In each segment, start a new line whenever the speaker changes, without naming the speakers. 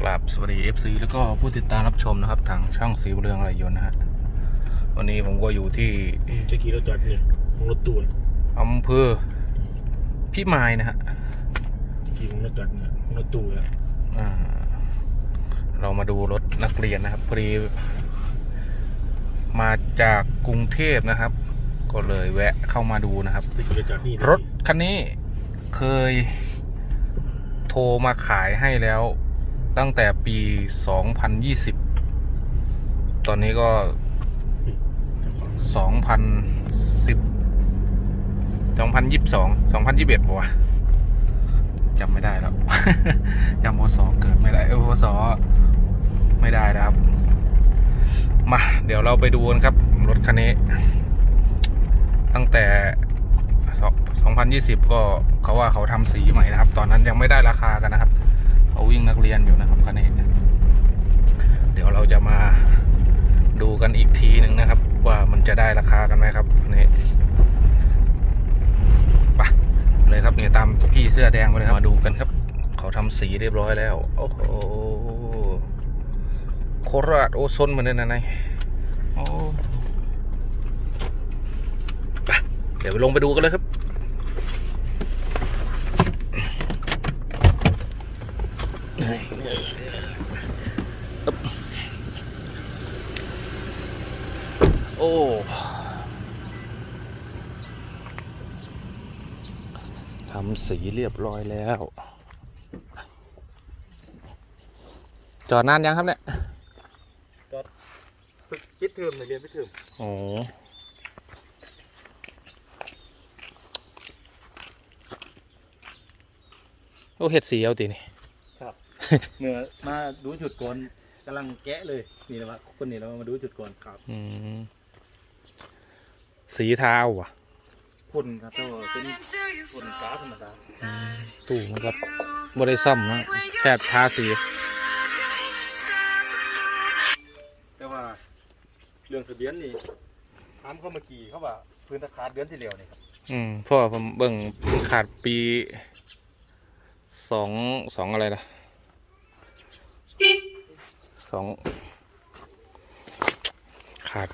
กราบสวัสดี FC แล้วก็ผู้ติดตามรับชมนะครับ ทางช่องสีบุญเรืองอะไรยนต์นะฮะ วันนี้ผมก็อยู่ที่
จะกี่รถจอดนี่ของรถตู้น่ะ
อำเภอพิมายนะฮะ
กี่ของรถจอดเนี่ยของรถตู้แล้ว
อ่า เรามาดูรถนักเรียนนะครับพอดีมาจากกรุงเทพนะครับ ก็เลยแวะเข้ามาดูนะครับ
จะกี่รถจอดนี่
รถคันนี้เคยโทรมาขายให้แล้ว ตั้งแต่ปี 2020 ตอนนี้ก็ 2010 2022 2021ปะวะจำไม่ได้แล้วจำพศเกิดไม่ได้เออพศไม่ได้นะครับ มา เดี๋ยวเราไปดูกันครับ รถคันนี้ ตั้งแต่ 2020 ก็เขาว่าเขาทำสีใหม่นะครับ ตอนนั้นยังไม่ได้ราคากันนะครับ วิ่งนักเรียนอยู่นะครับคันนี้เดี๋ยวเราจะมาดูกันอีกทีหนึ่งนะครับ ว่ามันจะได้ราคากันไหมครับนี่ไปะเลยครับเนี่ยตามพี่เสื้อแดงไปเลยครับมาดูกันครับ เขาทำสีเรียบร้อยแล้ว โอ้โหโคราชโอซนเหมือนเดิมนะนายโอ้เดี๋ยวไปลงไปดูกันเลยครับ อึ๊บโอ้ ทำ สีเรียบร้อยแล้ว จอดนานยังครับเนี่ย
ปิดเทอมเลยเรียนปิดเทอม
โอ้โอ้เห็ดสีเอาตีนี่
ครับ เมื่อมาดูจุดก่อนกำลังแกะเลยนี่นะว่าคนนี้เรามาดูจุดก่อนครับ
อืม สีเท้าวะ
พ่นครับแต่ว่าเป็นพ่นก๊าซธรรมดา
ตู้มันก็บริซ้ำนะแค่ทาสี
แต่ว่าเรื่องทะเบียนนี่ถามเข้ามากี่เขาว่าพื้นตะขาดเดือนที่แล้วนี่ครับ
อืมเพราะว่อผมเบิ่งขาดปีสองสองอะไรนะสองขาด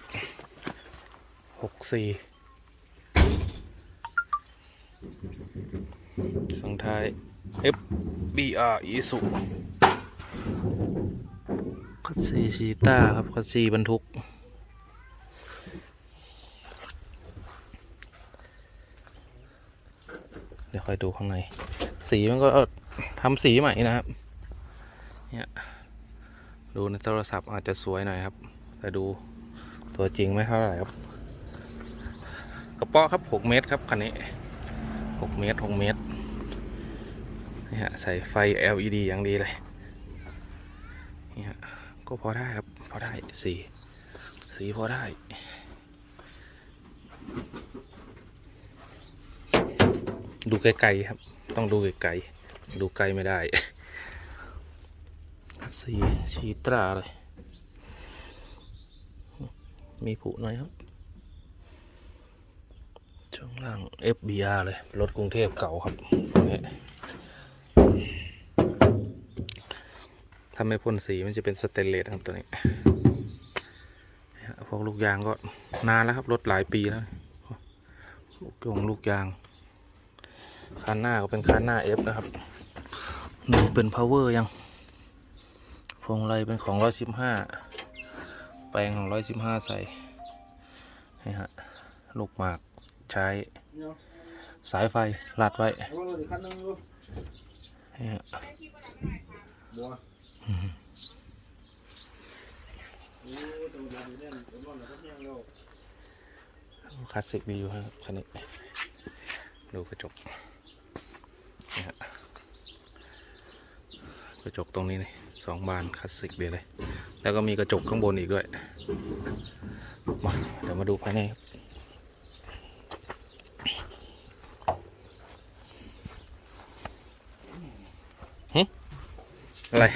หกสี่ ท้าย F B R อีสุคัสซีชีต้าครับ คัสซีบรรทุก เดี๋ยวค่อยดูข้างใน สีมันก็ทำสีใหม่นะครับ เนี่ย ดูในโทรศัพท์อาจจะสวยหน่อยครับ แต่ดูตัวจริงไม่เท่าไหร่ครับกระป๋อครับ 6 เมตรครับคันนี้ 6 เมตร 6 เมตร นี่ฮะใส่ไฟ LED อย่างดีเลยนี่ฮะก็พอได้ครับ พอได้สีสีพอได้ดูไกลๆครับ ต้องดูไกลๆ ดูไกลไม่ได้ สีชีตราเลย มีผุหน่อยครับ ช่วงล่าง FBR เลย รถกรุงเทพเก่าครับนี่ ถ้าไม่พ่นสีมันจะเป็นสเตนเลสครับตัวนี้ฮะพวกลูกยางก็นานแล้วครับรถหลายปีแล้วลูกยงลูกยางคันหน้าก็เป็นคันหน้า F นะครับหนึ่งเป็น power ยังพวงไรเป็นของ115แปลงของ115ใส่นี่ฮะลูกหมากใช้สายไฟลัดไว้
นี่
ฮะ คลาสสิกดีอยู่ครับคันนี้ ดูกระจกนี่ฮะกระจกตรงนี้นี่สองบานคลาสสิกดีเลย แล้วก็มีกระจกข้างบนอีกด้วย มาเดี๋ยวมาดูภายในครับอะไร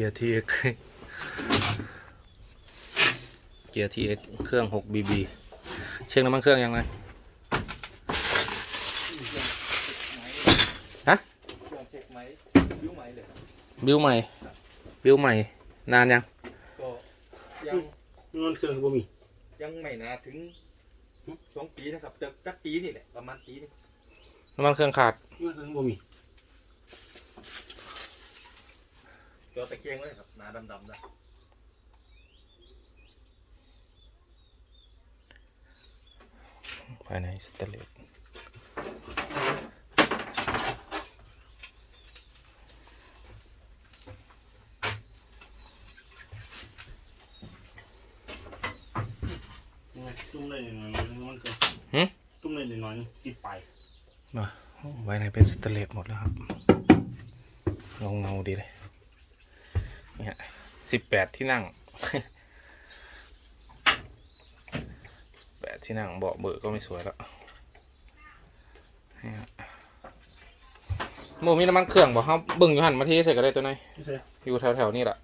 เกียร์ทีเกียร์ TX เครื่อง 6BB เช็คน้ำมันเครื่องยังไง
ฮะบิ
วใหม่ บิวใหม่ นานยัง
ก็ยัง
นอนเครื่องบ่มี
ยังไม่นาถึงสองปีนะครับจะจักปีนี่แหละประมาณปีนึง
น้ำมันเครื่องขาด
น้นเครื่องบ่มี
จอตะเกียงไว้ครับหนาดำๆนะ
ภายในสเตนเลส
ยังไงจุ่มได้หน่อยๆมันเครื่องจุ่มได้หน่อยๆติดไป
มาภายในเป็นสเตนเลสหมดแล้วครับเงาเงาๆดีเลย เนี่ยสิบแปดที่นั่งแปดที่นั่งเบาะเบอร์ก็ไม่สวยแล้วเนี่ยโมมีน้ำมันเครื่องบอกเขาเบึ่งอยู่หันมาที่ใส่ก็ได้ตัวไหนอย
พี่เซ่
อยู่แถวๆนี่แหละ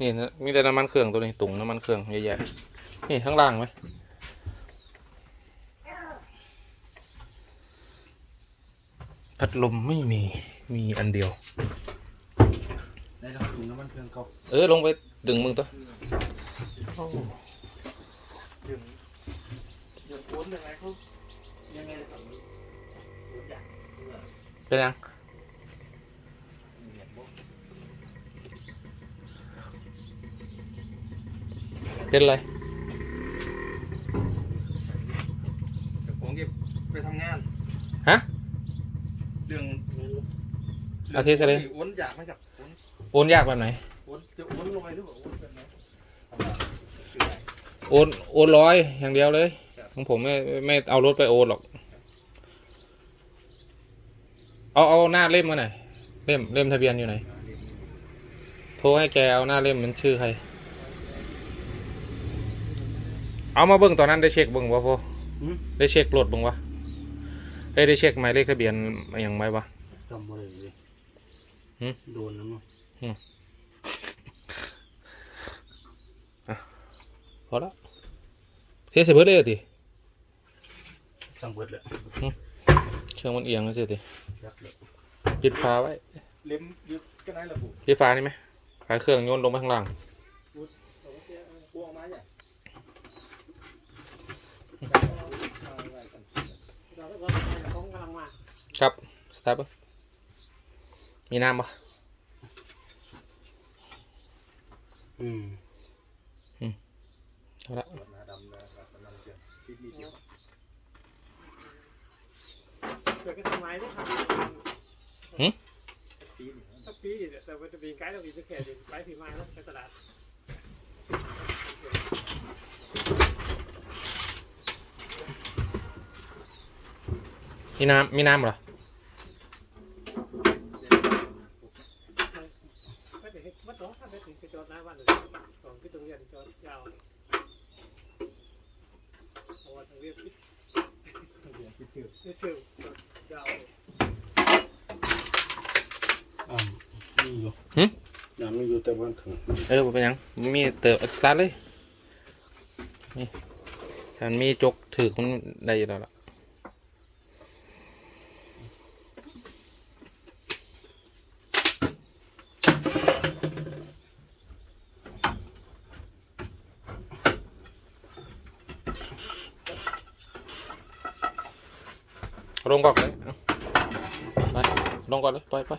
นี่นะมีแต่น้ำมันเครื่องตัวนี้ตุ่งน้ำมันเครื่องใหญ่ๆนี่ข้างล่างไหมพัดลมไม่มีมีอันเดียว
ได้แล้วถุงน้ำมัน เครื่องเก่า
เออลงไปดึงมึงตัว
ดึงเดี๋ยวโอนยังไงเขายังไงนะครับโอนอย่างเมื่อ
เป็นยัง
เนี่ยบอก
เป็นอะไร
เดี๋ยวผมเก็บไปทำงาน
ฮะ
เรื่อง
อาทิตย์อะไร
โอนอยากไหมครับ โอน
โอนยากแบบไหน
โอนจะโอนลงไปหรือเปล่าโอนเป็นไหมทำไมคือไง
โอนโอนร้อยอย่างเดียวเลยของผมไม่ไม่เอารถไปโอนหรอก เอาเอาหน้าเล่มมาหน่อยเล่มเล่มทะเบียนอยู่ไหนโทรให้แกเอาหน้าเล่มมันชื่อใคร เอามาเบิ่งตอนนั้นได้เช็คเบิ่งวะพ่อ
หืม
ได้เช็ครถเบิ่งวะเอ้ยได้เช็คหมายเลขทะเบียนอย่างไรวะ
จำบ่ได้เลย
หืม
โดนน้ำมัน
พอละเทสเบิร์ดเลยเหรอติ
สั่งเบิดเลย
เครื่องมันเอียงแล้วสิติ
ยักเลย
ปิดฝาไว้
เล็มยึดก็ไหนระบุ
ปิดฝานี่ไหมฝาเครื่องโยนลงไปข้างล่าง
พวงไม้เนี่ย
ครับสตาร์ทปะมีน้ำปะ
อืม
เอาละ
หน้าดำนะครับกำลังเปลี่ ยนคิดนิดเดียว
เกิดก็ทำไมได้ท
ปีนี่ำ
สักปีเดียวแต่ว่าจะมีไกด์เรามีสักแค่เดียวไปผีไม้แล้วไปตลาด
มีน้ำมีน้ำเหรอ
ก็จะเห็นวัดสองท่านไปถึงไปจอดหน้าบ้านเลยสองที่ตรงเรียนจอดยาวเพราะว่าทางเรียน
คิดถึง
เรียนเชื่อมยาว
อ่ามีอยู่น้ำมีอยู่แต่ว่าถึง
เออเป็นยังมีเติบสตาร์เลยนี่ถ้ามันมีจกถือมันได้อยู่แล้วล่ะลงก่อนเลยไปลงก่อนเลยไปไป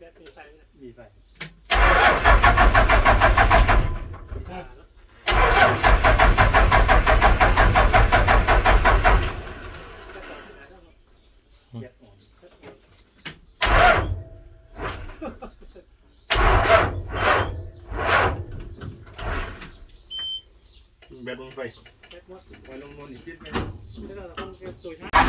แบบ มีไฟเนี่ย
มีไป
อ่า
เย็ดอ่อน
แบ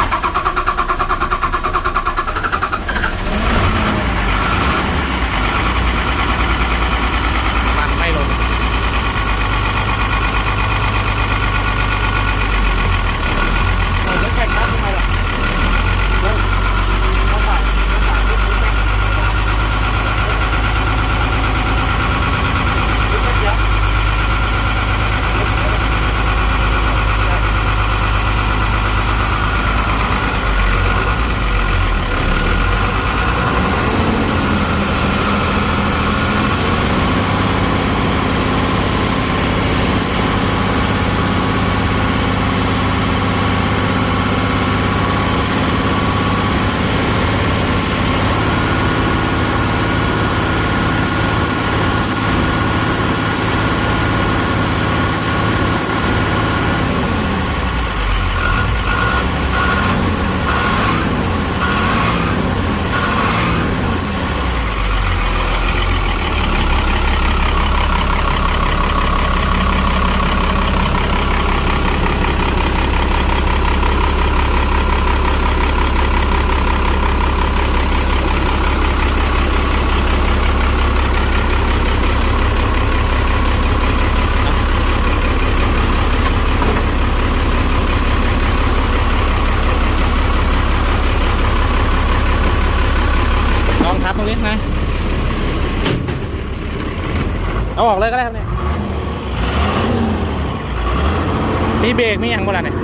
ก็ได้
ครับเนี่ยมีเบรกมีอย่างบ่ล่ะเนี่ย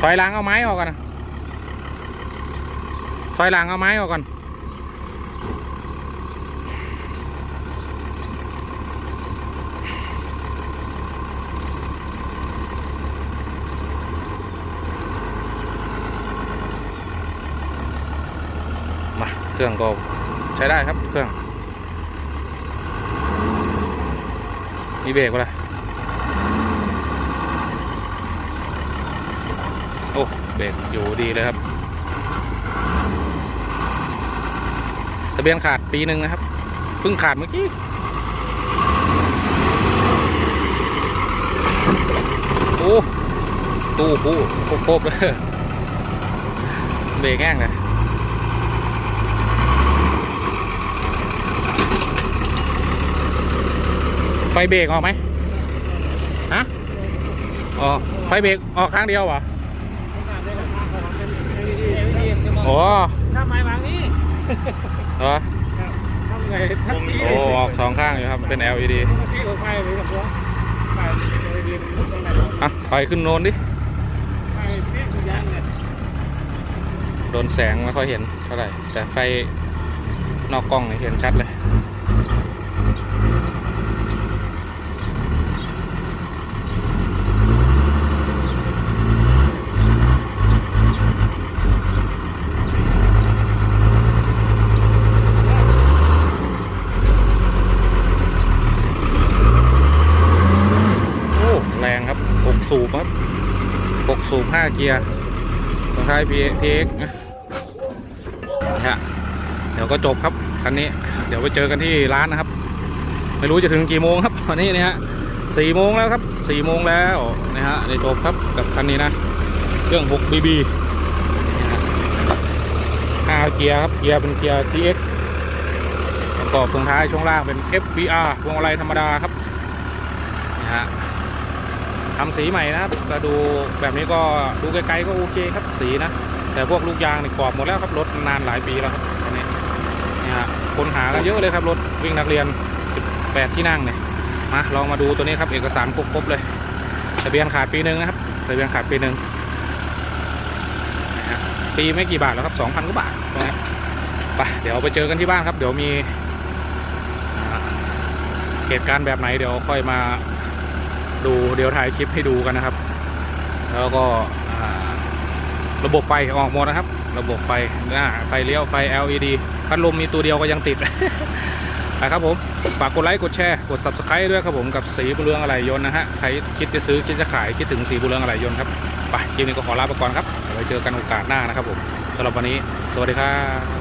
ถอยหลังเอาไม้ออกก่อนถอยหลังเอาไม้ออกก่อน เครื่องก็ใช้ได้ครับเครื่อง มีเบรกปะล่ะโอ้เบรกอยู่ดีเลยครับทะเบียนขาดปีหนึ่งนะครับเพิ่งขาดเมื่อกี้โอ้ตู้ปูโคบเลยเบรกแง่งเลย ฟเบรกออกไหมฮะอ๋อไฟเบรกออกข้างเดียวเหรอโอ้
ถ้าไม้วางนี่
เหรอ
ทำไงทักที
โอ้ออกสองข้างอยู่ครับ เป็น LED
ที่หัวไฟเลยกับหัวไฟเลยดีมันตรงไหน
อะไฟขึ้นโนนดิ
ไฟเพี้ยนยางเนี่ย
โดนแสงไม่ค่อยเห็นเท่าไหร่ แต่ไฟนอกกล้องเนี่ยเห็นชัดเลย โอ้ แรงครับ6สูบครับ 6 สูบ 5 เกียร์ตรงท้าย PX นะฮะเดี๋ยวก็จบครับ คันนี้ เดี๋ยวไปเจอกันที่ร้านนะครับ ไม่รู้จะถึงกี่โมงครับวันนี้นี่ฮะสี่โมงแล้วครับสี่โมงแล้วนะฮะเดี๋ยวจบครับกับคันนี้นะ เครื่อง 6BB ห้าเกียร์ครับ เกียร์เป็นเกียร์ TX ประกอบตรงท้ายช่วงล่างเป็น FBR วงมาลัยธรรมดาครับนะฮะ ทำสีใหม่นะครับก็ดูแบบนี้ก็ดูไกลๆก็โอเคครับสีนะ แต่พวกลูกยางนี่กรอบหมดแล้วครับรถนานหลายปีแล้วครับอันนี้นี่ฮะคนหากันเยอะเลยครับรถวิ่งนักเรียน 18 ที่นั่งเนี่ยมาลองมาดูตัวนี้ครับเอกสารครบๆเลยทะเบียนขาดปีหนึ่งนะครับทะเบียนขาดปีหนึ่งนะฮะปีไม่กี่บาทแล้วครับ2,000กว่าบาทตรงนี้ไปเดี๋ยวไปเจอกันที่บ้านครับ เดี๋ยวมีเหตุการณ์แบบไหนเดี๋ยวค่อยมา ดูเดี๋ยวถ่ายคลิปให้ดูกันนะครับ แล้วก็ระบบไฟออกหมดนะครับ ระบบไฟหน้าไฟเลี้ยวไฟ LED พัดลมมีตัวเดียวก็ยังติดไปครับผมฝากกดไลค์กดแชร์กด subscribe ด้วยครับผมกับสีบุเรืองอะไรยนนะฮะใครคิดจะซื้อคิดจะขายคิดถึงสีบุเรืองอะไรยนครับไปคลิปนี้ก็ขอลาไปก่อนครับไว้เจอกันโอกาสหน้านะครับผมสำหรับวันนี้ สวัสดีครับ